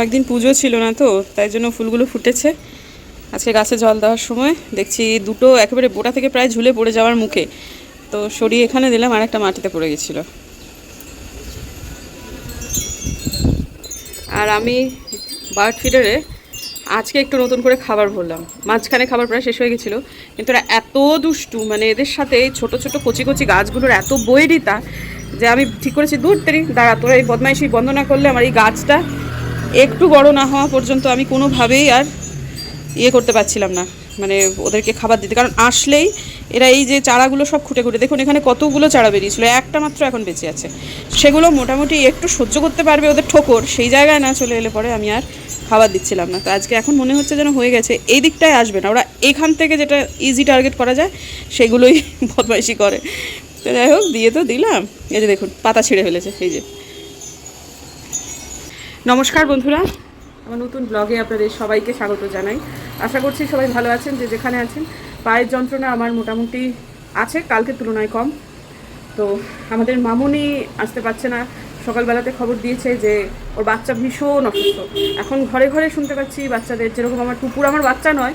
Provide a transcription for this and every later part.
কয়েকদিন পুজো ছিল না তো, তাই জন্য ফুলগুলো ফুটেছে। আজকে গাছে জল দেওয়ার সময় দেখছি দুটো একেবারে বোটা থেকে প্রায় ঝুলে পড়ে যাওয়ার মুখে। তো সরিয়ে এখানে দিলাম আর একটা মাটিতে পড়ে গেছিল। আর আমি বার্ড ফিডারে আজকে একটু নতুন করে খাবার ভরলাম মাঝখানে খাবার প্রায় শেষ হয়ে গেছিল, কিন্তু এরা এত দুষ্টু মানে এদের সাথে এই ছোটো ছোটো কচি কচি গাছগুলোর এত বৈরিতা যে আমি ঠিক করেছি, দূর তেরি, দাঁড়া, তোরা এই বদমাইশি বন্ধ না করলে আমার এই গাছটা একটু বড় না হওয়া পর্যন্ত আমি কোনোভাবেই আর ইয়ে করতে পারছিলাম না। মানে ওদেরকে খাবার দিতে। কারণ আসলেই এরা এই যে চারাগুলো সব খুঁটে খুঁটে। দেখুন, এখানে কতগুলো চারা বেরিয়েছিল। একটা মাত্র এখন বেঁচে আছে। সেগুলো মোটামুটি একটু সহ্য করতে পারবে ওদের ঠোকর। সেই জায়গায় না চলে এলে পরে আমি আর খাবার দিচ্ছিলাম না। তো আজকে এখন মনে হচ্ছে যেন হয়ে গেছে। এই দিকটায় আসবে না। ওরা এখান থেকে যেটা ইজি টার্গেট করা যায়, সেগুলোই বদমাইশি করে। তো যাই হোক, দিয়ে তো দিলাম। এই যে দেখুন, পাতা ছিঁড়ে ফেলেছে। এই যে। নমস্কার বন্ধুরা। আমার নতুন ব্লগে আপনাদের সবাইকে স্বাগত জানাই। আশা করছি সবাই ভালো আছেন, যে যেখানে আছেন। পায়ের যন্ত্রণা আমার মোটামুটি আছে, কালকের তুলনায় কম। তো আমাদের মামুনি আসতে পারছে না। সকালবেলাতে খবর দিয়েছে যে ওর বাচ্চা ভীষণ অসুস্থ। এখন ঘরে ঘরে শুনতে পাচ্ছি বাচ্চাদের, যেরকম আমার টুপুর আমার বাচ্চা নয়,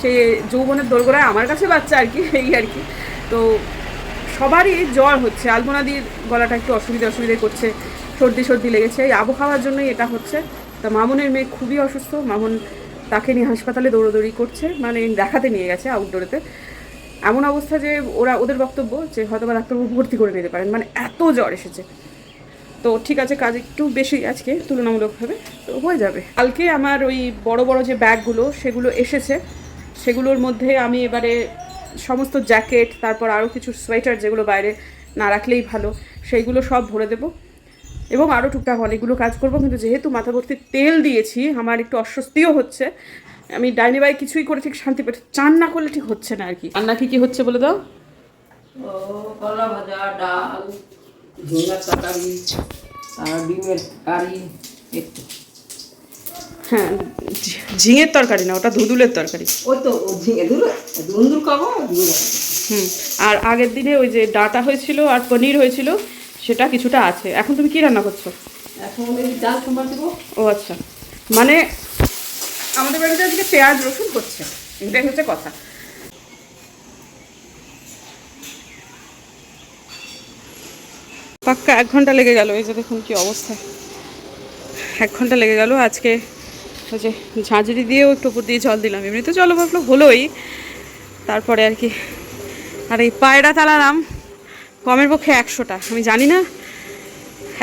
সে যৌবনের দোরগোড়ায় আমার কাছে বাচ্চা আর কি, এই আর কি। তো সবারই জ্বর হচ্ছে। আলপনাদির গলাটা একটু অসুবিধা অসুবিধে করছে। সর্দি সর্দি লেগেছে। এই আবহাওয়ার জন্যই এটা হচ্ছে। তা মামুনের মেয়ে খুবই অসুস্থ। মামুন তাকে নিয়ে হাসপাতালে দৌড়োদৌড়ি করছে। মানে দেখাতে নিয়ে গেছে আউটডোরেতে এমন অবস্থা যে ওরা, ওদের বক্তব্য যে হয়তো বা ডাক্তারবাবু ভর্তি করে নিতে পারেন। মানে এত জ্বর এসেছে। তো ঠিক আছে, কাজ একটু বেশি আজকে, তুলনামূলকভাবে। তো হয়ে যাবে। কালকে আমার ওই বড় বড় যে ব্যাগগুলো, সেগুলো এসেছে। সেগুলোর মধ্যে আমি এবারে সমস্ত জ্যাকেট, তারপর আরও কিছু সোয়েটার যেগুলো বাইরে না রাখলেই ভালো, সেইগুলো সব ভরে দেবো। এবং আরও টুকটাক অনেকগুলো কাজ করব কিন্তু যেহেতু মাথা ভর্তি তেল দিয়েছি আমার একটু অস্বস্তিও হচ্ছে। আমি ডাইনি বাই কিছুই করে ঠিক শান্তি পেতে চান না করলে ঠিক হচ্ছে না আর কি। রান্না কি কি হচ্ছে বলে দাও? কলা ভাজা ডাল ঝিঙ্গার তরকারি আর ডিমের কারি একটু। হ্যাঁ ঝিঙের তরকারি না ওটা ধুদুলের তরকারি। ওই তো ঝিঙে খাব। হুম আর আগের দিনে ওই যে ডাটা হয়েছিল আর পনির হয়েছিল সেটা কিছুটা আছে। এখন তুমি কি রান্না করছ? এখন ডাল সোমবার দেবো। ও আচ্ছা। মানে আমাদের বাড়িতে আজকে পেঁয়াজ রসুন করছে এটাই হচ্ছে কথা। পাক্কা এক ঘণ্টা লেগে গেল এই যে দেখুন কি অবস্থা। এক ঘণ্টা লেগে গেল আজকে ওই যে ঝাঁঝরি দিয়েও একটু উপর দিয়ে জল দিলাম। এমনি তো জল ভাবলো হলোই। তারপরে আর কি। আর এই পায়রা তালালাম কমের পক্ষে একশোটা। আমি জানি না,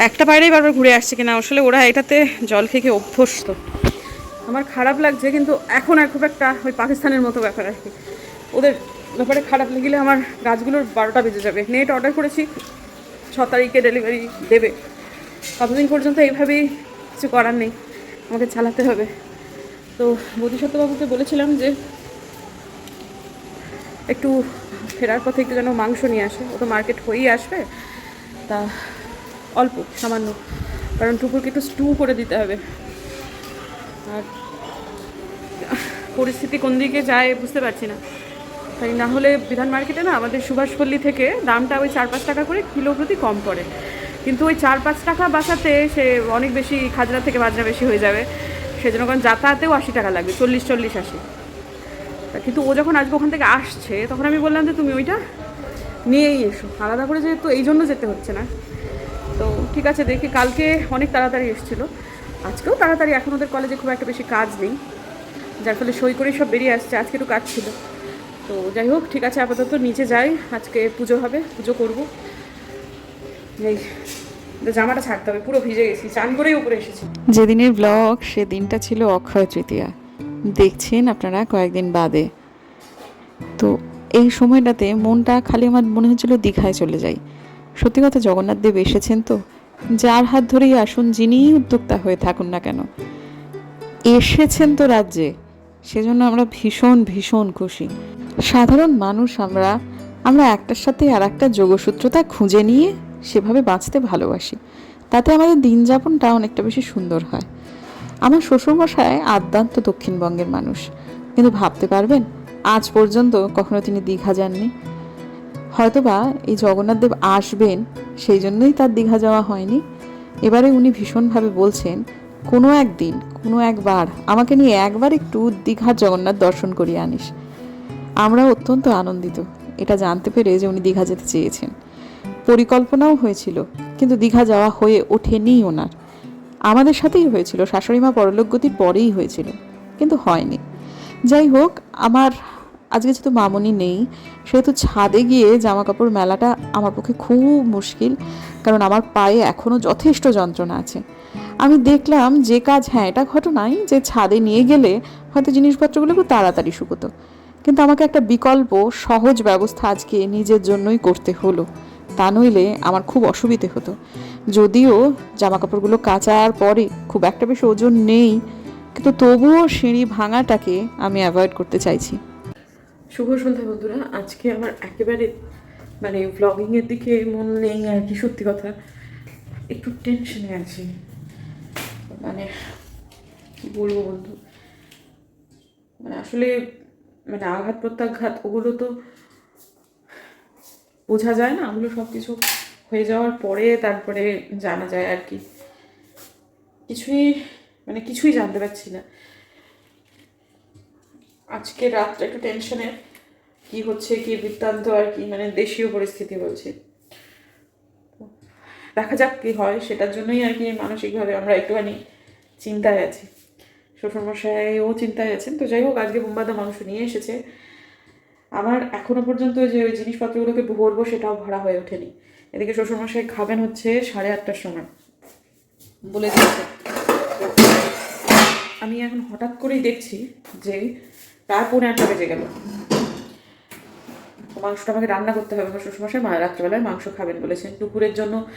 একটা পায়রাই বারবার ঘুরে আসছে কিনা। আসলে ওরা এটাতে জল খেয়ে অভ্যস্ত। আমার খারাপ লাগছে, কিন্তু এখন আর খুব একটা ওই পাকিস্তানের মতো ব্যাপার আর কি। ওদের ব্যাপারে খারাপ লাগলে আমার গাছগুলোর বারোটা বেজে যাবে। নেট অর্ডার করেছি, ছ তারিখে ডেলিভারি দেবে। কতদিন পর্যন্ত এইভাবেই কিছু করার নেই। আমাকে চালাতে হবে। তো বোধিসত্ত্ববাবুকে বলেছিলাম যে একটু ফেরার পথে একটু যেন মাংস নিয়ে আসে। ও তো মার্কেট হয়েই আসবে। তা অল্প, সামান্য। কারণ টুকুরকে একটু স্টু করে দিতে হবে। আর পরিস্থিতি কোন দিকে যায় বুঝতে পারছি না। তাই না হলে বিধান মার্কেটে না আমাদের সুভাষপল্লী থেকে দামটা ওই চার পাঁচ টাকা করে কিলো প্রতি কম পড়ে। কিন্তু ওই চার পাঁচ টাকা বাঁচাতে সে অনেক বেশি খাজনা থেকে বাজনা বেশি হয়ে যাবে। সেজন্য কারণ যাতায়াতেও আশি টাকা লাগবে, চল্লিশ চল্লিশ আশি। তা কিন্তু ও যখন আজকে ওখান থেকে আসছে, তখন আমি বললাম যে তুমি ওইটা নিয়েই এসো। আলাদা করে যেহেতু এই জন্য যেতে হচ্ছে না। তো ঠিক আছে, দেখি কালকে অনেক তাড়াতাড়ি এসেছিল। আজকেও তাড়াতাড়ি, এখন ওদের কলেজে খুব একটা বেশি কাজ নেই। যার ফলে সই করেই সব বেরিয়ে আসছে, আজকে একটু কাজ ছিল। তো যাই হোক, ঠিক আছে, আপাতত নিচে যাই। আজকে পুজো হবে, পুজো করব। এই জামাটা ছাড়তে হবে, পুরো ভিজে গেছি, চান করেই উপরে এসেছি। যেদিনের ব্লগ সেদিনটা ছিল অক্ষয় তৃতীয়া। দেখছেন আপনারা কয়েকদিন বাদে। তো এই সময়টাতে মনটা খালি আমার মনে হচ্ছিল দীঘায় চলে যাই। সত্যি কথা জগন্নাথ দেব এসেছেন তো। যার হাত ধরেই আসুন যিনিই উদ্যোক্তা হয়ে থাকুন না কেন। এসেছেন তো রাজ্যে। সেজন্য আমরা ভীষণ ভীষণ খুশি। সাধারণ মানুষ আমরা আমরা একটার সাথে আর একটা যোগসূত্রতা খুঁজে নিয়ে সেভাবে বাঁচতে ভালোবাসি। তাতে আমাদের দিন যাপনটা অনেকটা বেশি সুন্দর হয়। আমার শ্বশুরমশাই আদ্যান্ত দক্ষিণবঙ্গের মানুষ। কিন্তু ভাবতে পারবেন, আজ পর্যন্ত কখনো তিনি দীঘা যাননি। হয়তোবা এই জগন্নাথ দেব আসবেন, সেই জন্যই তার দীঘা যাওয়া হয়নি। এবারে উনি ভীষণভাবে বলছেন, কোনো একদিন, কোনো একবার আমাকে নিয়ে একবার একটু দীঘার জগন্নাথ দর্শন করিয়ে আনিস। আমরা অত্যন্ত আনন্দিত। এটা জানতে পেরে যে উনি দীঘা যেতে চেয়েছেন। পরিকল্পনাও হয়েছিল, কিন্তু দীঘা যাওয়া হয়ে ওঠেনি ওনার। আমাদের সাথেই হয়েছিল। শাশুড়ি মা পরলোকগতির পরেই হয়েছিল। কিন্তু হয়নি। যাই হোক, আমার আজকে যেহেতু মামনি নেই, সেহেতু ছাদে গিয়ে জামা কাপড় মেলাটা আমার পক্ষে খুব মুশকিল, কারণ আমার পায়ে এখনও যথেষ্ট যন্ত্রণা আছে। আমি দেখলাম যে কাজ হ্যাঁ এটা ঘটনাই যে ছাদে নিয়ে গেলে হয়তো জিনিসপত্রগুলো খুব তাড়াতাড়ি শুকোতো। কিন্তু আমাকে একটা বিকল্প, সহজ ব্যবস্থা আজকে নিজের জন্যই করতে হলো। তা নইলে আমার খুব অসুবিধে হতো। যদিও জামা কাপড়গুলো কাচার পরে খুব একটা বেশি ওজন নেই, কিন্তু তবুও সিঁড়ি ভাঙাটাকে আমি অ্যাভয়েড করতে চাইছি। শুভ সন্ধ্যা বন্ধুরা, আজকে আমার একেবারে মানে ব্লগিংয়ের দিকে মন নেই আর কি, সত্যি কথা। একটু টেনশনে আছি। মানে কি বলব বন্ধু? মানে আসলে মানে আঘাত, প্রত্যাঘাত, ওগুলো তো বোঝা যায় না, ওগুলো সব কিছু হয়ে যাওয়ার পরে তারপরে জানা যায় আর কি। কিছুই মানে কিছুই জানতে পারছি না। আজকে রাতটা একটু টেনশনের কি হচ্ছে, কি বৃত্তান্ত আর কি মানে দেশীয় পরিস্থিতি বলছে। দেখা যাক কি হয়, সেটার জন্যই আর কি মানসিকভাবে আমরা একটুখানি চিন্তায় আছি। শ্বশুরমশাইও চিন্তায় আছেন, তো যাই হোক, আজকে বোম্বাদা মাংস নিয়ে এসেছে। আমার এখনও পর্যন্ত যে ওই জিনিসপত্রগুলোকে ভরবো সেটাও ভরা হয়ে ওঠেনি। এদিকে শ্বশুরমশাই খাবেন হচ্ছে সাড়ে আটটার সময়। বলে দিয়েছে। আমি এখন হঠাৎ করেই দেখছি যে প্রায় পৌনে আটটা বেজে গেল। মাংসটা আমাকে রান্না করতে হবে। আমার শ্বশুরমশাই মা রাত্রেবেলায় মাংস খাবেন বলেছেন। দুপুরের জন্য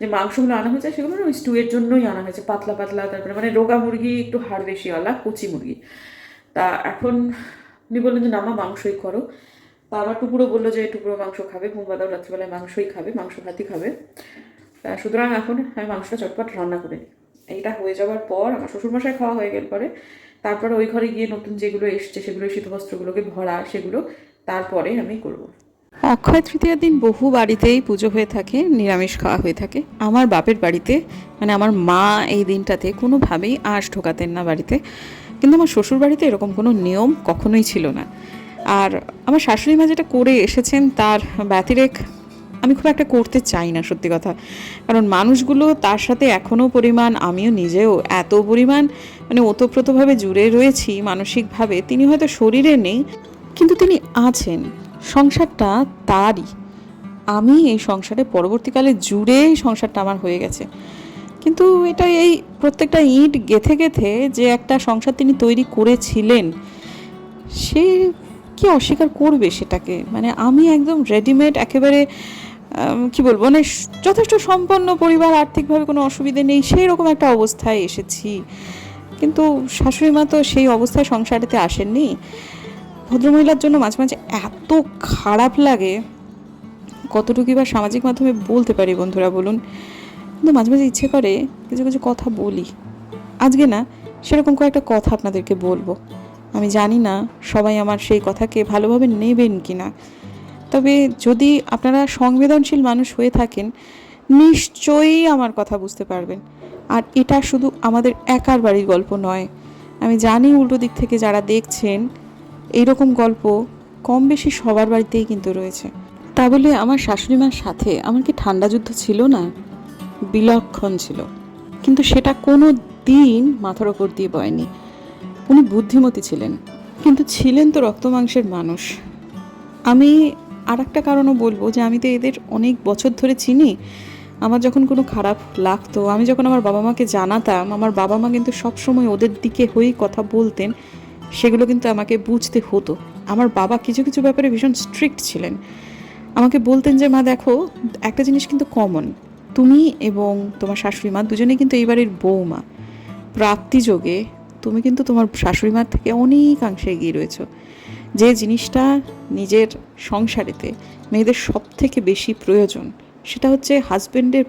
যে মাংসগুলো আনা হয়েছে সেগুলো ওই স্টুয়ের জন্যই আনা হয়েছে। পাতলা পাতলা, তারপরে মানে রোগা মুরগি, একটু হাড় বেশিওয়ালা কচি মুরগি। তা এখন উনি বললেন যে নামা মাংসই করো। আবার টুকুরো বলল যে, টুকরো মাংস খাবে ঘুমবাদাও রাত্রিবেলায় মাংসই খাবে মাংস ভাতই খাবে সুতরাং এখন আমি মাংসটা চটপট রান্না করে নিই। এইটা হয়ে যাওয়ার পর আমার শ্বশুরমশাই খাওয়া হয়ে গেল পরে, তারপরে ওই ঘরে গিয়ে নতুন যেগুলো এসছে, সেগুলো শীতবস্ত্রগুলোকে ভরা, সেগুলো তারপরে আমি করব। অক্ষয় তৃতীয়ার দিন বহু বাড়িতেই পুজো হয়ে থাকে, নিরামিষ খাওয়া হয়ে থাকে। আমার বাপের বাড়িতে মানে আমার মা এই দিনটাতে কোনোভাবেই আঁশ ঢোকাতেন না বাড়িতে। কিন্তু আমার শ্বশুর বাড়িতে এরকম কোনো নিয়ম কখনোই ছিল না। আর আমার শাশুড়ি মা যেটা করে এসেছেন তার ব্যতিরেক আমি খুব একটা করতে চাই না, সত্যি কথা। কারণ মানুষগুলো তার সাথে এখনও পরিমাণ, আমিও নিজেও এত পরিমাণ মানে ওতপ্রোতভাবে জুড়ে রয়েছি মানসিকভাবে। তিনি হয়তো শরীরে নেই, কিন্তু তিনি আছেন। সংসারটা তারই। আমি এই সংসারে পরবর্তীকালে জুড়ে সংসারটা আমার হয়ে গেছে। কিন্তু এটা এই প্রত্যেকটা ইট গেথে গেথে যে একটা সংসার তিনি তৈরি করেছিলেন, সে কি অস্বীকার করবে সেটাকে? মানে আমি একদম রেডিমেড একেবারে কি বলব মানে যথেষ্ট সম্পন্ন পরিবার, আর্থিকভাবে কোনো অসুবিধে নেই সেই রকম একটা অবস্থায় এসেছি। কিন্তু শাশুড়ি মা তো সেই অবস্থায় সংসারেতে আসেননি। ভদ্রমহিলার জন্য মাঝে মাঝে এত খারাপ লাগে কতটুকু বা সামাজিক মাধ্যমে বলতে পারি বন্ধুরা, বলুন? কিন্তু মাঝে মাঝে ইচ্ছে করে কিছু কিছু কথা বলি। আজকে না, সেরকম কয়েকটা কথা আপনাদেরকে বলব। আমি জানি না সবাই আমার সেই কথাকে ভালোভাবে নেবেন কি না তবে যদি আপনারা সংবেদনশীল মানুষ হয়ে থাকেন, নিশ্চয়ই আমার কথা বুঝতে পারবেন। আর এটা শুধু আমাদের একার বাড়ির গল্প নয়। আমি জানি উল্টো দিক থেকে যারা দেখছেন এইরকম গল্প কম বেশি সবার বাড়িতেই কিন্তু রয়েছে। তা বলে আমার শাশুড়ি মার সাথে আমার কি ঠান্ডা যুদ্ধ ছিল না? বিলক্ষণ ছিল। কিন্তু সেটা কোনো দিন মাথার ওপর দিয়ে বয়নি। উনি বুদ্ধিমতী ছিলেন, কিন্তু ছিলেন তো রক্ত মাংসের মানুষ। আমি আর একটা কারণও বলব যে আমি তো এদের অনেক বছর ধরে চিনি। আমার যখন কোনো খারাপ লাগতো, আমি যখন আমার বাবা মাকে জানাতাম, আমার বাবা মা কিন্তু সবসময় ওদের দিকে হয়েই কথা বলতেন, সেগুলো কিন্তু আমাকে বুঝতে হতো। আমার বাবা কিছু কিছু ব্যাপারে ভীষণ স্ট্রিক্ট ছিলেন। আমাকে বলতেন যে, মা, দেখো, একটা জিনিস কিন্তু কমন তুমি এবং তোমার শাশুড়ি মা দুজনে কিন্তু এই বাড়ির বৌমা। প্রাপ্তিযোগে তুমি কিন্তু তোমার শাশুড়ি মার থেকে অনেকাংশে এগিয়ে রয়েছ। যে জিনিসটা নিজের সংসারেতে মেয়েদের সব থেকে বেশি প্রয়োজন সেটা হচ্ছে হাজব্যান্ডের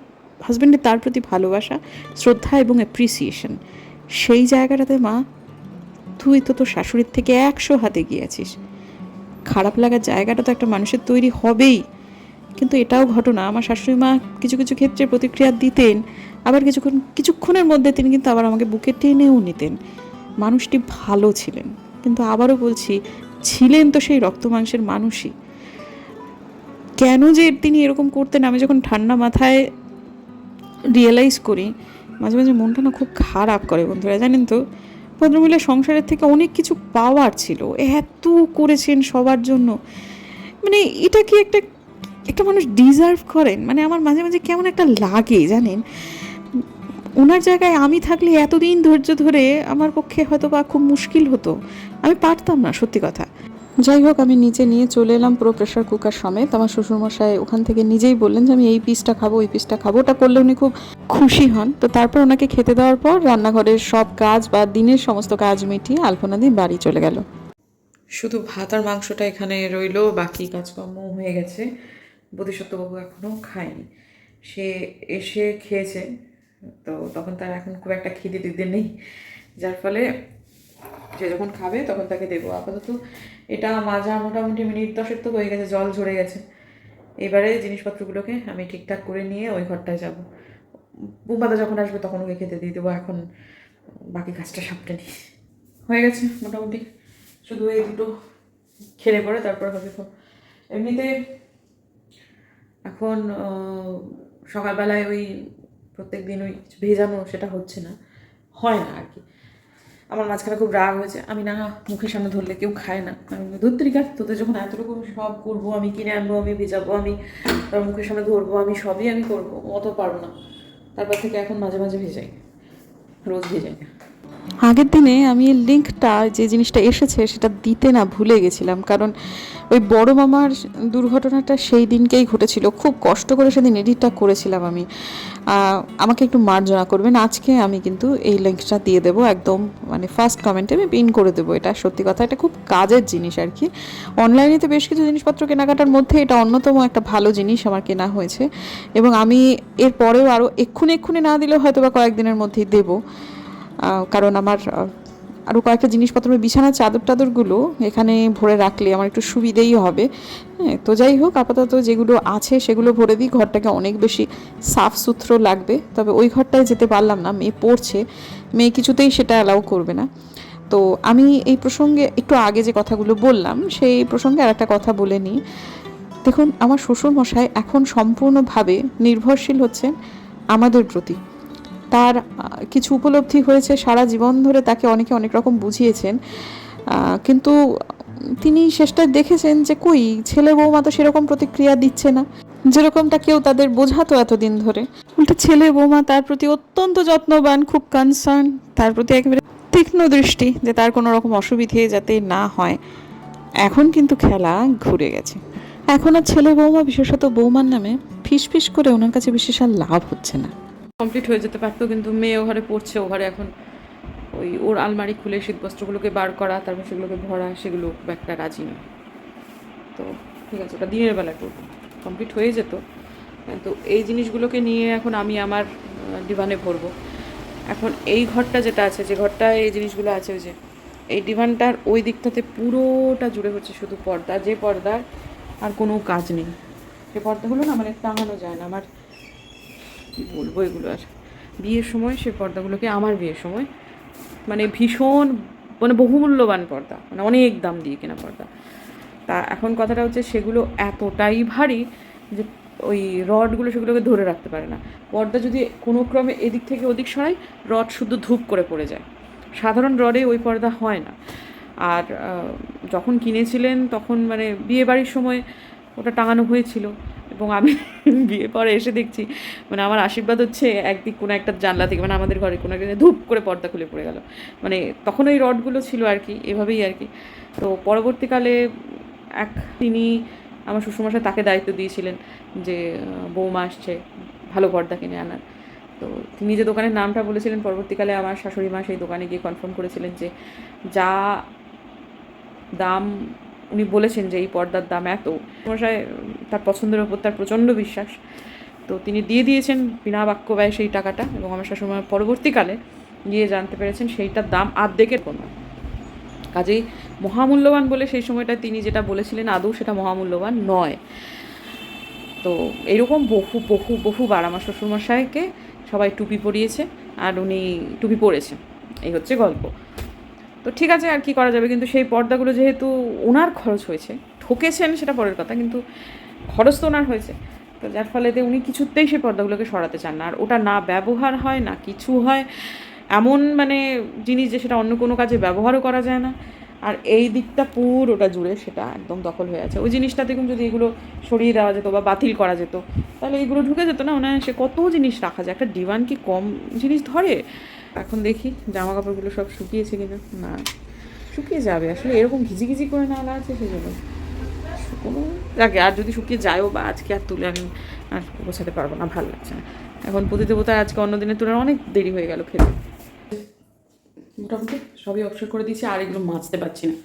হাজব্যান্ডের তার প্রতি ভালোবাসা, শ্রদ্ধা এবং অ্যাপ্রিসিয়েশন সেই জায়গাটাতে মা, তুই তো তোর শাশুড়ির থেকে একশো হাতে গিয়েছিস খারাপ লাগার জায়গাটা তো একটা মানুষের তৈরি হবেই। কিন্তু এটাও ঘটনা। আমার শাশুড়ি মা কিছু কিছু ক্ষেত্রে প্রতিক্রিয়া দিতেন, আবার কিছুক্ষণ, কিছুক্ষণের মধ্যে তিনি কিন্তু আবার আমাকে বুকে টেনেও নিতেন। মানুষটি ভালো ছিলেন, কিন্তু আবারও বলছি, ছিলেন তো সেই রক্ত মাংসের মানুষই। কেন যে তিনি এরকম করতেন, আমি যখন ঠান্ডা মাথায় রিয়েলাইজ করি, মাঝে মাঝে মনটা না খুব খারাপ করে বন্ধুরা, জানেন তো? ভদ্রমহিলা সংসারের থেকে অনেক কিছু পাওয়ার ছিল, এত করেছেন সবার জন্য। মানে এটা কি একটা একটা মানুষ ডিজার্ভ করেন। মানে আমার মাঝে মাঝে কেমন একটা লাগে জানেন? ওনার জায়গায় আমি থাকলে এতদিন ধৈর্য ধরে আমার পক্ষে হয়তো বা খুব মুশকিল হতো। আমি পারতাম না সত্যি কথা। যাই হোক আমি নিচে নিয়ে চলে এলাম পুরো প্রেশার কুকার সমেত। আমার শ্বশুরমশাই ওখান থেকে নিজেই বললেন যে আমি এই পিসটা খাব ওই পিসটা খাব। ওটা করলে উনি খুব খুশি হন। তো তারপর ওনাকে খেতে দেওয়ার পর রান্নাঘরের সব কাজ বা দিনের সমস্ত কাজ মিটিয়ে আলপনা দিয়ে বাড়ি চলে গেল। শুধু ভাত আর মাংসটা এখানে রইল বাকি কাজকর্ম হয়ে গেছে। বোধিসত্ত্ববাবু এখনও খায়নি। সে এসে খেয়েছে, তো তখন তার এখন খুব একটা খিদে দিতে নেই। যার ফলে সে যখন খাবে তখন তাকে দেবো। আপাতত এটা মাজা মোটামুটি মিনিট দশের তো হয়ে গেছে, জল ঝরে গেছে। এবারে জিনিসপত্রগুলোকে আমি ঠিকঠাক করে নিয়ে ওই ঘরটায় যাব। বুম্বাদা যখন আসবে তখন ওকে খেতে দিয়ে দেবো, এখন বাকি কাজটা সাপটে নিই। হয়ে গেছে মোটামুটি। শুধু এই দুটো খেলে পরে তারপর হবে এমনিতে এখন সকালবেলায় ওই প্রত্যেক দিন ওই ভেজানো সেটা হচ্ছে না। হয় না আর কি আমার মাঝখানে খুব রাগ হয়েছে। আমি না মুখের সামনে ধরলে কেউ খায় না। আমি ধরতেরিকা তোদের যখন এত রকম সব করব, আমি কিনে আনব, আমি ভেজাবো, আমি মুখের সামনে ধরবো, আমি সবই আমি করব, অত পারব না। তারপর থেকে এখন মাঝে মাঝে ভেজাই। রোজ ভেজাই। না আগের দিনে আমি লিঙ্কটা যে জিনিসটা এসেছে সেটা দিতে না ভুলে গেছিলাম। কারণ ওই বড় মামার দুর্ঘটনাটা সেই দিনকেই ঘটেছিল। খুব কষ্ট করে সেদিন এডিটটা করেছিলাম আমি। আমাকে একটু মার্জনা করবেন। আজকে আমি কিন্তু এই লিঙ্কটা দিয়ে দেবো একদম মানে ফার্স্ট কমেন্টে আমি পিন করে দেবো এটা। সত্যি কথা, এটা খুব কাজের জিনিস আর কি। অনলাইনে তো বেশ কিছু জিনিসপত্র কেনাকাটার মধ্যে এটা অন্যতম একটা ভালো জিনিস আমার কেনা হয়েছে। এবং আমি এর পরেও আরও এক্ষুনি এক্ষুনি না দিলেও হয়তো বা কয়েকদিনের মধ্যেই দেবো। কারণ আমার আরও কয়েকটা জিনিসপত্র বিছানার চাদর টাদরগুলো এখানে ভরে রাখলে আমার একটু সুবিধেই হবে। হ্যাঁ তো যাই হোক, আপাতত যেগুলো আছে সেগুলো ভরে দিই। ঘরটাকে অনেক বেশি সাফ সুথরো লাগবে। তবে ওই ঘরটায় যেতে পারলাম না, মেয়ে পড়ছে। মেয়ে কিছুতেই সেটা অ্যালাউ করবে না। তো আমি এই প্রসঙ্গে একটু আগে যে কথাগুলো বললাম, সেই প্রসঙ্গে আর একটা কথা বলে নিই। দেখুন, আমার শ্বশুরমশাই এখন সম্পূর্ণভাবে নির্ভরশীল হচ্ছেন আমাদের প্রতি। তার কিছু উপলব্ধি হয়েছে, সারা জীবন ধরে তাকে অনেকে অনেক রকম বুঝিয়েছেন। কিন্তু তিনি শেষটায় দেখেছেন যে কই, ছেলে বৌমা তো সেরকম প্রতিক্রিয়া দিচ্ছে না। যেরকমটা কেউ তাদের বোঝাতো এতদিন ধরে। উল্টো ছেলে বৌমা তার প্রতি অত্যন্ত যত্নবান, খুব কনসার্ন তার প্রতি একেবারে তীক্ষ্ণ দৃষ্টি যে তার কোনো রকম অসুবিধে যাতে না হয়। এখন কিন্তু খেলা ঘুরে গেছে। এখন আর ছেলে বৌমা, বিশেষত বৌমার নামে ফিস ফিস করে ওনার কাছে বিশেষ আর লাভ হচ্ছে না। কমপ্লিট হয়ে যেতে পারতো, কিন্তু মেয়ে ঘরে পড়ছে ও ঘরে এখন ওই ওর আলমারি খুলে শীতবস্ত্রগুলোকে বার করা, তারপর সেগুলোকে ভরা, সেগুলো খুব একটা রাজি না। তো ঠিক আছে, ওটা দিনের বেলায় করব। কমপ্লিট হয়ে যেত। তো এই জিনিসগুলোকে নিয়ে এখন আমি আমার ডিভানে ভরবো। এখন এই ঘরটা যেটা আছে, যে ঘরটায় এই জিনিসগুলো আছে, ওই যে, এই ডিভানটার ওই দিকটাতে পুরোটা জুড়ে হচ্ছে শুধু পর্দা, যে পর্দার আর কোনো কাজ নেই। সে পর্দাগুলো না মানে টাঙানো যায় না। আমার কি বলব এগুলো আর? বিয়ের সময় সে পর্দাগুলোকে, আমার বিয়ের সময় মানে ভীষণ মানে বহুমূল্যবান পর্দা মানে অনেক দাম দিয়ে কেনা পর্দা। তা এখন কথাটা হচ্ছে সেগুলো এতটাই ভারী যে ওই রডগুলো সেগুলোকে ধরে রাখতে পারে না। পর্দা যদি কোনো ক্রমে এদিক থেকে ওদিক সরাই রড শুদ্ধ ধূপ করে পড়ে যায়। সাধারণ রডে ওই পর্দা হয় না। আর যখন কিনেছিলেন তখন মানে বিয়ে বাড়ির সময় ওটা টাঙানো হয়েছিল। এবং আমি বিয়ে পরে এসে দেখছি মানে আমার আশীর্বাদ হচ্ছে একদিক কোনো একটা জানলা থেকে মানে আমাদের ঘরে কোনো একটা ধূপ করে পর্দা খুলে পড়ে গেল। মানে তখন ওই রডগুলো ছিল আর কি, এভাবেই আর কি। তো পরবর্তীকালে এক তিনি আমার শ্বশুরমশাই তাকে দায়িত্ব দিয়েছিলেন যে বৌমা আসছে, ভালো পর্দা কিনে আনার। তো তিনি যে দোকানের নামটা বলেছিলেন, পরবর্তীকালে আমার শাশুড়ি মা সেই দোকানে গিয়ে কনফার্ম করেছিলেন যে, যা দাম উনি বলেছেন যে এই পর্দার দাম এত। মশাই তার পছন্দের ওপর তার প্রচণ্ড বিশ্বাস। তো তিনি দিয়ে দিয়েছেন বিনা বাক্য ব্যয় সেই টাকাটা এবং আমার শাশুড়ি পরবর্তীকালে গিয়ে জানতে পেরেছেন সেইটার দাম আর্ধেকের কোনো কাজেই মহামূল্যবান বলে সেই সময়টা তিনি যেটা বলেছিলেন, আদৌ সেটা মহামূল্যবান নয়। তো এইরকম বহু বহু বহুবার আমার শ্বশুরমশাইকে সবাই টুপি পরিয়েছে আর উনি টুপি পরেছে এই হচ্ছে গল্প। তো ঠিক আছে আর কি করা যাবে, কিন্তু সেই পর্দাগুলো যেহেতু ওনার খরচ হয়েছে, ঠকেছেন সেটা পরের কথা, কিন্তু খরচ তো ওনার হয়েছে। তো যার ফলে উনি কিছুতেই সেই পর্দাগুলোকে সরাতে চান না। আর ওটা না ব্যবহার হয়, না কিছু হয়, এমন মানে জিনিস যে সেটা অন্য কোনো কাজে ব্যবহারও করা যায় না। আর এই দিকটা পুরোটা জুড়ে সেটা একদম দখল হয়ে আছে। ওই জিনিসটা দেখুন যদি এগুলো সরিয়ে দেওয়া যেত বা বাতিল করা যেত, তাহলে এইগুলো ঢুকে যেত না? ওনার সে কত জিনিস রাখা যায়? একটা ডিভান কি কম জিনিস ধরে? এখন দেখি জামা কাপড়গুলো সব শুকিয়েছে কিনা। না, শুকিয়ে যাবে। আসলে এরকম ঘিজি ঘিজি করে নালা আছে সেজন্য। কোনো যাকে, আর যদি শুকিয়ে যায়ও বা আজকে আর তুলে আমি আর গোছাতে পারব না, ভালো লাগছে না। এখন প্রতিদেবতায় আজকে অন্য দিনের তুলনায় অনেক দেরি হয়ে গেল খেতে। মোটামুটি সবই অবসর করে দিয়েছি, আর এগুলো মাজতে পারছি না।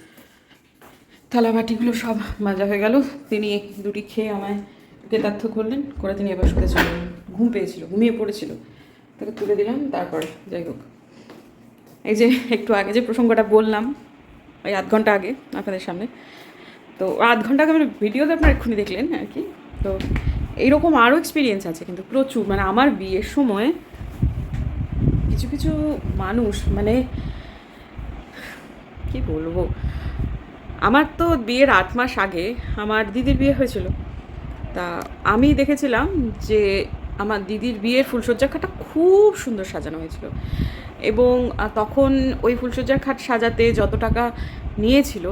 থালা বাটিগুলো সব মাজা হয়ে গেল। তিনি দুটি খেয়ে আমায় কৃতার্থ করলেন। করে তিনি এবার শুতে চলে ঘুম পেয়েছিল, ঘুমিয়ে পড়েছিল। তাকে তুলে দিলাম, তারপরে যাই হোক। এই যে একটু আগে যে প্রসঙ্গটা বললাম, ওই আধ ঘণ্টা আগে আপনাদের সামনে। তো আধ ঘণ্টা আগে মানে ভিডিওতে আপনারা এক্ষুনি দেখলেন আর কি। তো এইরকম আরও এক্সপিরিয়েন্স আছে কিন্তু প্রচুর। মানে আমার বিয়ের সময় কিছু কিছু মানুষ মানে কি বলব? আমার তো বিয়ের আট মাস আগে আমার দিদির বিয়ে হয়েছিল। তা আমি দেখেছিলাম যে আমার দিদির বিয়ের ফুলসজ্জার খাটটা খুব সুন্দর সাজানো হয়েছিল। এবং তখন ওই ফুলসজ্জার খাট সাজাতে যত টাকা নিয়েছিল,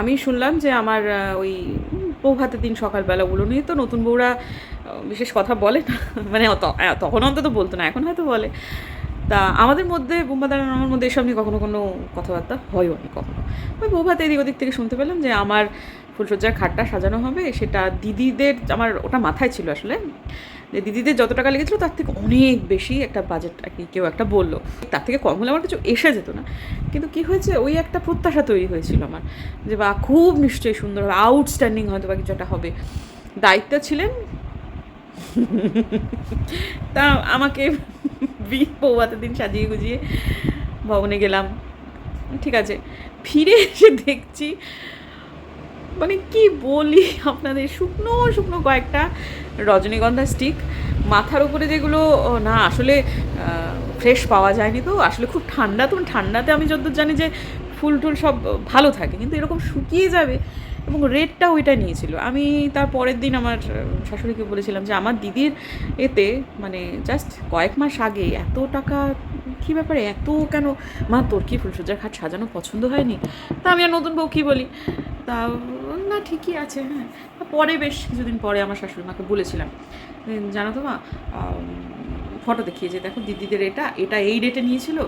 আমি শুনলাম যে আমার ওই বৌভাতের দিন সকালবেলা ওগুলো নিয়ে তো নতুন বউরা বিশেষ কথা বলে না। মানে তখন অন্তত বলতো না, এখন হয়তো বলে। তা আমাদের মধ্যে, বোম্বাদার আমার মধ্যে এসব নিয়ে কখনো কোনো কথাবার্তা হয়ও নি কখনো। ওই বৌভাতে এদিক ওদিক থেকে শুনতে পেলাম যে আমার ফুলসজ্জার খাটটা সাজানো হবে, সেটা দিদিদের, আমার ওটা মাথায় ছিল আসলে। যে দিদিদের যত টাকা লেগেছিলো তার থেকে অনেক বেশি একটা বাজেট আর কি কেউ একটা বলল। তার থেকে কম হলে আমার কিছু এসে যেত না। কিন্তু কি হয়েছে? ওই একটা প্রত্যাশা তৈরি হয়েছিল আমার যে, বা, খুব নিশ্চয়ই সুন্দর হবে আউটস্ট্যান্ডিং হয়তো বা কিছু একটা হবে। দায়িত্ব ছিলেন। তা আমাকে বিয়ে বৌভাতের দিন সাজিয়ে গুজিয়ে ভবনে গেলাম। ঠিক আছে, ফিরে এসে দেখছি মানে কি বলি আপনাদের, শুকনো শুকনো কয়েকটা রজনীগন্ধা স্টিক মাথার উপরে যেগুলো না, আসলে ফ্রেশ পাওয়া যায়নি তো। আসলে খুব ঠান্ডা, তো ঠান্ডাতে আমি যতদূর জানি যে ফুল টুল সব ভালো থাকে, কিন্তু এরকম শুকিয়ে যাবে এবং রেটটা ওইটা নিয়েছিল। আমি তার পরের দিন আমার শাশুড়িকে বলেছিলাম যে, আমার দিদির এতে মানে জাস্ট কয়েক মাস আগে এত টাকা, কী ব্যাপারে এত কেন? মা, তোর কি ফুলসজ্জার খাট সাজানো পছন্দ হয়নি? তা আমি আর নতুন বউ কী বলি? তা না ঠিকই আছে হ্যাঁ। পরে বেশ কিছুদিন পরে আমার শাশুড়ি মাকে বলেছিলাম জানো তো মা ফটো দেখিয়েছে দেখো দিদিদের এটা এটা এই রেটে নিয়েছিল।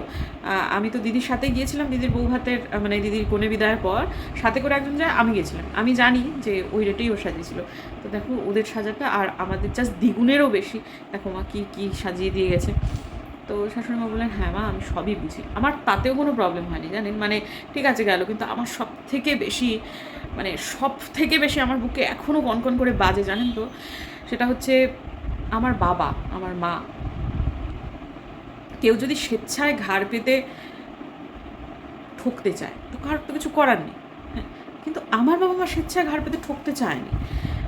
আমি তো দিদির সাথে গিয়েছিলাম দিদির বউ আহ, মানে দিদির কোণে বিদায়ের পর সাথে করে একজন যায় আমি গিয়েছিলাম। আমি জানি যে ওই রেটেই ও সাজিয়েছিল। তো দেখো ওদের সাজাটা আর আমাদের জাস্ট দ্বিগুণেরও বেশি। দেখো মা কী কী সাজিয়ে দিয়ে গেছে। তো শাশুড়ি মা বললেন হ্যাঁ মা আমি সবই বুঝি। আমার তাতেও কোনো প্রবলেম হয়নি জানেন? মানে ঠিক আছে গেল কিন্তু আমার সব থেকে বেশি মানে সব থেকে বেশি আমার বুকে এখনও কনকন করে বাজে, জানেন তো? সেটা হচ্ছে আমার বাবা, আমার মা। কেউ যদি স্বেচ্ছায় ঘাড় পেতে ঠকতে চায়, তো কার তো কিছু করার নেই। হ্যাঁ কিন্তু আমার বাবা মা স্বেচ্ছায় ঘাড় পেতে ঠকতে চায়নি।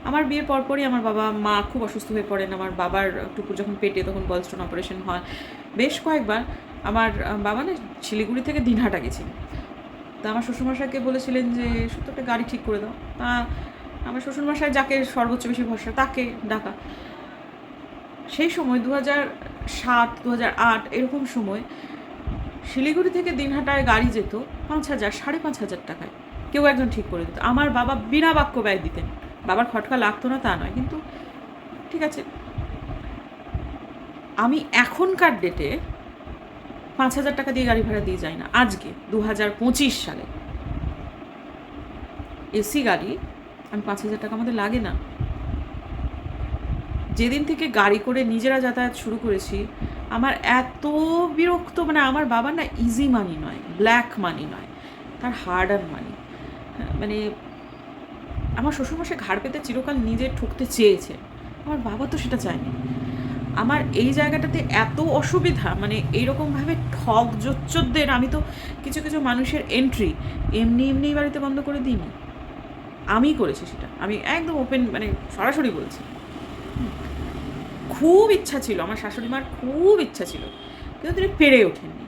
আমার বিয়ের পরপরই আমার বাবা মা খুব অসুস্থ হয়ে পড়েন। আমার বাবার টুকুর যখন পেটে তখন বলস্টোন অপারেশন হয়। বেশ কয়েকবার আমার বাবা না শিলিগুড়ি থেকে দিনহাটা গেছিলেন। তা আমার শ্বশুরমশাইকে বলেছিলেন যে শুধু একটা গাড়ি ঠিক করে দাও। তা আমার শ্বশুরমশাই যাকে সর্বোচ্চ বেশি ভরসা, তাকে ডাকা। সেই সময় দু হাজার সাত দু হাজার আট এরকম সময় শিলিগুড়ি থেকে দিনহাটায় গাড়ি যেত পাঁচ হাজার, সাড়ে পাঁচ হাজার টাকায়। কেউ একজন ঠিক করে দিত। আমার বাবা বিনা বাক্য ব্যয় দিতেন। বাবার খটকা লাগতো না, তা নয়। কিন্তু ঠিক আছে, আমি এখনকার ডেটে পাঁচ হাজার টাকা দিয়ে গাড়ি ভাড়া দিয়ে যায় না। আজকে দু হাজার পঁচিশ সালে। এসি গাড়ি, আমি পাঁচ হাজার টাকা আমাদের লাগে না। যেদিন থেকে গাড়ি করে নিজেরা যাতায়াত শুরু করেছি, আমার এত বিরক্ত মানে আমার বাবা না ইজি মানি নয় ব্ল্যাক মানি নয়, তার হার্ড আর্ন মানি মানে আমার শ্বশুরমশাই ঘাড় পেতে চিরকাল নিজে ঠুকতে চেয়েছে আমার বাবা তো সেটা চায়নি। আমার এই জায়গাটাতে এত অসুবিধা মানে এইরকমভাবে ঠক জোচ্চোরদের আমি তো কিছু কিছু মানুষের এন্ট্রি এমনি এমনি বাড়িতে বন্ধ করে দিইনি। আমি করেছি সেটা, আমি একদম ওপেন মানে সরাসরি বলছি। খুব ইচ্ছা ছিল, আমার শাশুড়ি মার খুব ইচ্ছা ছিল, কিন্তু তিনি পেরে ওঠেননি।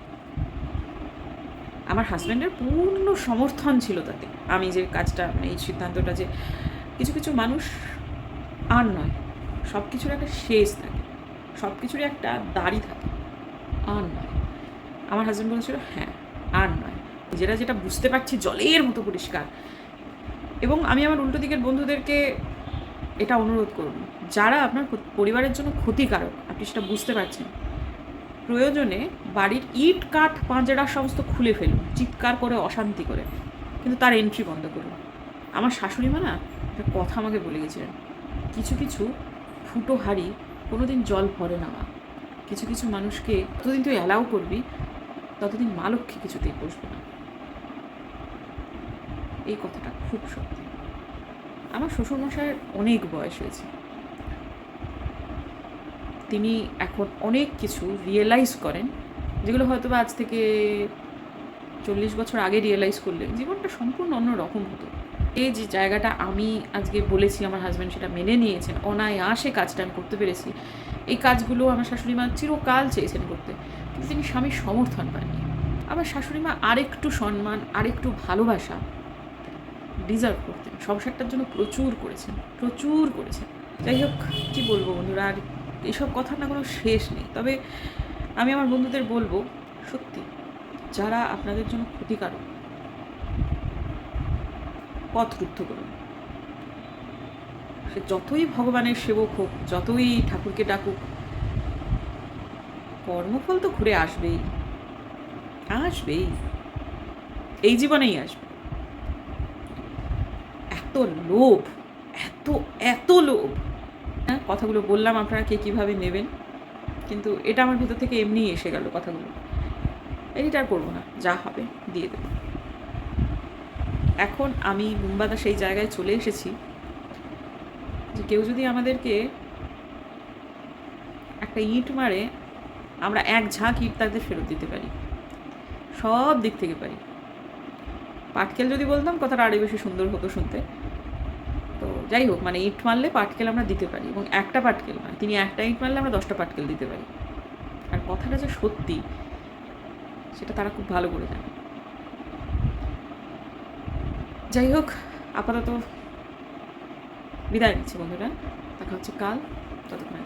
আমার হাজব্যান্ডের পূর্ণ সমর্থন ছিল তাতে, আমি যে কাজটা মানে এই সিদ্ধান্তটা যে কিছু কিছু মানুষ আর নয় সব কিছুর একটা শেষ থাকে। সব কিছুরই একটা দাড়ি থাকে। আর নয়। আমার হাজব্যান্ড বলেছিল হ্যাঁ আর নয়। যেটা যেটা বুঝতে পারছি, জলের মতো পরিষ্কার। এবং আমি আমার উল্টো দিকের বন্ধুদেরকে এটা অনুরোধ করব, যারা আপনার পরিবারের জন্য ক্ষতিকারক, আপনি সেটা বুঝতে পারছেন, প্রয়োজনে বাড়ির ইট, কাঠ, পাঁজরা সমস্ত খুলে ফেলুন, চিৎকার করে, অশান্তি করে, কিন্তু তার এন্ট্রি বন্ধ করুন। আমার শাশুড়ি মা না একটা কথা আমাকে বলে গেছিলেন, কিছু কিছু ফুটো হাড়ি কোনোদিন জল ভরে না মা। কিছু কিছু মানুষকে যতদিন তুই অ্যালাউ করবি, ততদিন মা লক্ষ্মী কিছুতেই বসবে না। এই কথাটা খুব সত্যি। আমার শ্বশুরমশাইয়ের অনেক বয়স হয়েছে। তিনি এখন অনেক কিছু রিয়েলাইজ করেন, যেগুলো হয়তো বা আজ থেকে চল্লিশ বছর আগে রিয়েলাইজ করলেন। জীবনটা সম্পূর্ণ অন্য রকম হতো। এই যে জায়গাটা আমি আজকে বলেছি, আমার হাজব্যান্ড সেটা মেনে নিয়েছেন, অনায়াসে কাজটা আমি করতে পেরেছি। এই কাজগুলো আমার শাশুড়ি মা চিরকাল চেয়েছেন করতে, কিন্তু তিনি স্বামীর সমর্থন পাননি। আমার শাশুড়ি মা আরেকটু সম্মান, আরেকটু ভালোবাসা ডিজার্ভ করতেন। সংসারটার জন্য প্রচুর করেছেন প্রচুর করেছেন। যাই হোক, কী বলব বন্ধুরা, আর এইসব কথার না কোনো শেষ নেই। তবে আমি আমার বন্ধুদের বলব, সত্যি, যারা আপনাদের জন্য ক্ষতিকারক পথ রুদ্ধ করুন। সে যতই ভগবানের সেবক হোক, যতই ঠাকুরকে ডাকুক, কর্মফল তো ঘুরে আসবেই আসবেই, এই জীবনেই আসবে। এত লোভ, এত এত লোভ। হ্যাঁ কথাগুলো বললাম আপনারা কে কীভাবে নেবেন, কিন্তু এটা আমার ভিতর থেকে এমনি এসে গেল কথাগুলো। এটা আর করব না, যা হবে, দিয়ে দেবো। এখন আমি মুম্বাদা সেই জায়গায় চলে এসেছি যে কেউ যদি আমাদেরকে একটা ইট মারে, আমরা এক ঝাঁক ইট তাদের ফেরত দিতে পারি। সব দিক থেকে পারি। পাটকেল যদি বলতাম, কথাটা আরও বেশি সুন্দর হতো শুনতে। তো যাই হোক মানে ইট মারলে পাটকেল আমরা দিতে পারি এবং একটা পাটকেল মানে তিনি একটা ইট মারলে আমরা দশটা পাটকেল দিতে পারি। আর কথাটা যে সত্যি, সেটা তারা খুব ভালো করে জানে। যাই হোক আপাতত বিদায় নিচ্ছি বন্ধুরা। দেখা হচ্ছে কাল ততক্ষণের জন্য